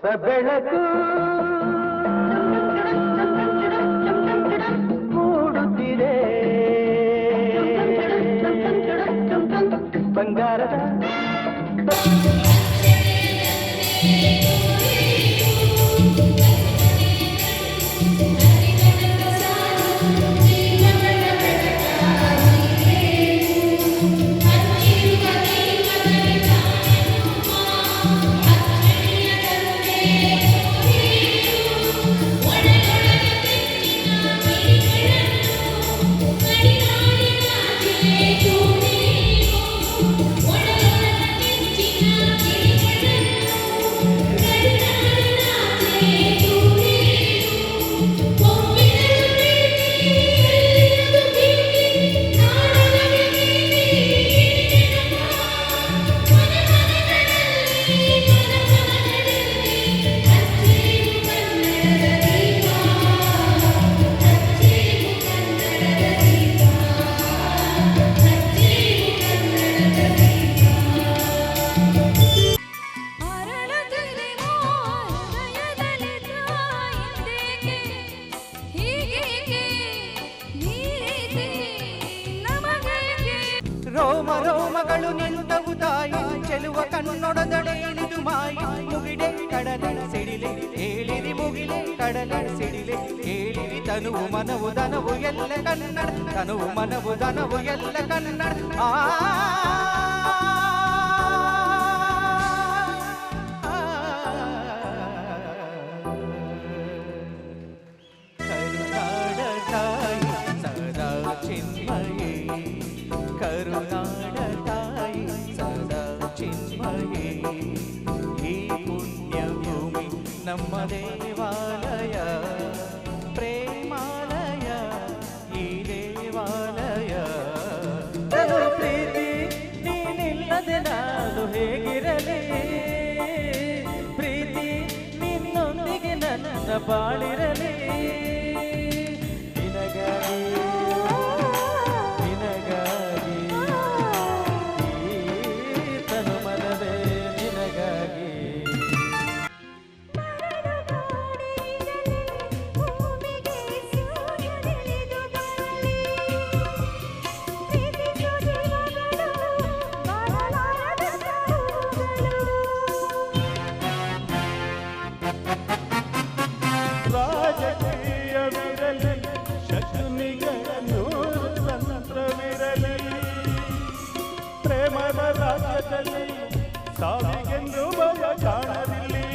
ಹೊಸ ಬೆಳಕು ಮೂಡುತ್ತಿದೆ ಬಂಗಾರದ ಕಡಲ ಸಿಡಿಲೆ ಕೇಳಿವಿ ತನುವು ಮನವು ದನವು ಎಲ್ಲ ಕನ್ನಡ ತನುವು ಮನವು ದನವು ಎಲ್ಲ ಕನ್ನಡ ಆ പാളി ಕಾಲದಲ್ಲಿ ಸಾವಿಗೆಂದು ಭಯ ಕಾಣದಿಲ್ಲಿ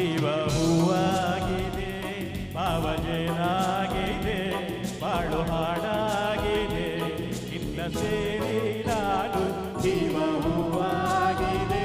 ಜೀವ ಹೂವಾಗಿದೆ ಪಾವಜೇನಾಗಿದೆ ಬಾಳು ಹಾಡಾಗಿದೆ ಇಲ್ಲ ಸೇರಿ ನಾನು ಜೀವ ಹೂವಾಗಿದೆ.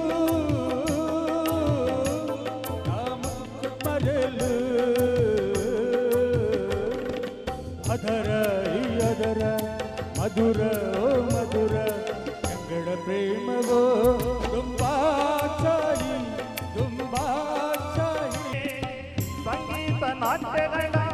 अधर ही अधर मधुर ओ मधुर प्रेम वो तुम तुम संगीत नाट्य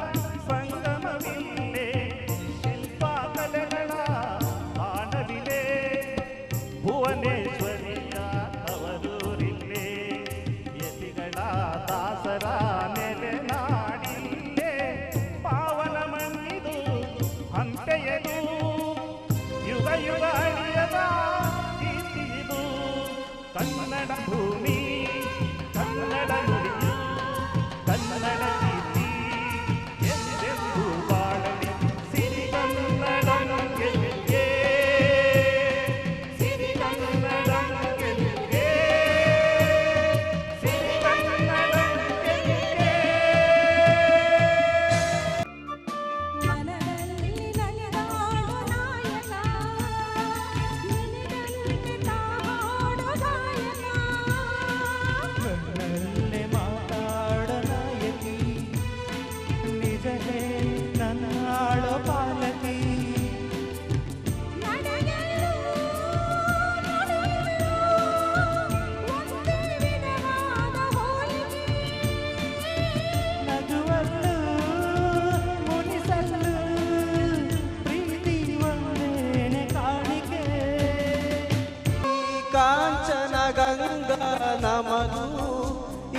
ಗಂಗಾ ನಮದು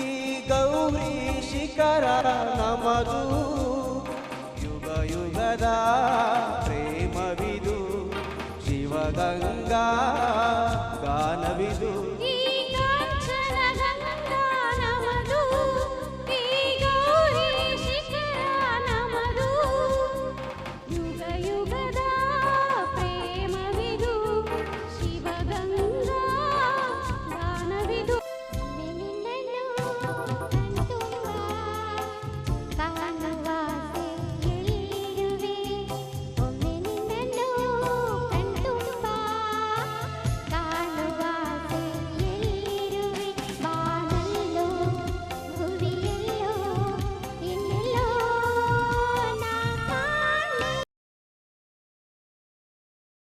ಈ ಗೌರಿ ಶಿಖರ ನಮದು. ಯುಗ ಯುಗದ ಪ್ರೇಮವಿದು ಶಿವಗಂಗಾ ಗಾನವಿದು.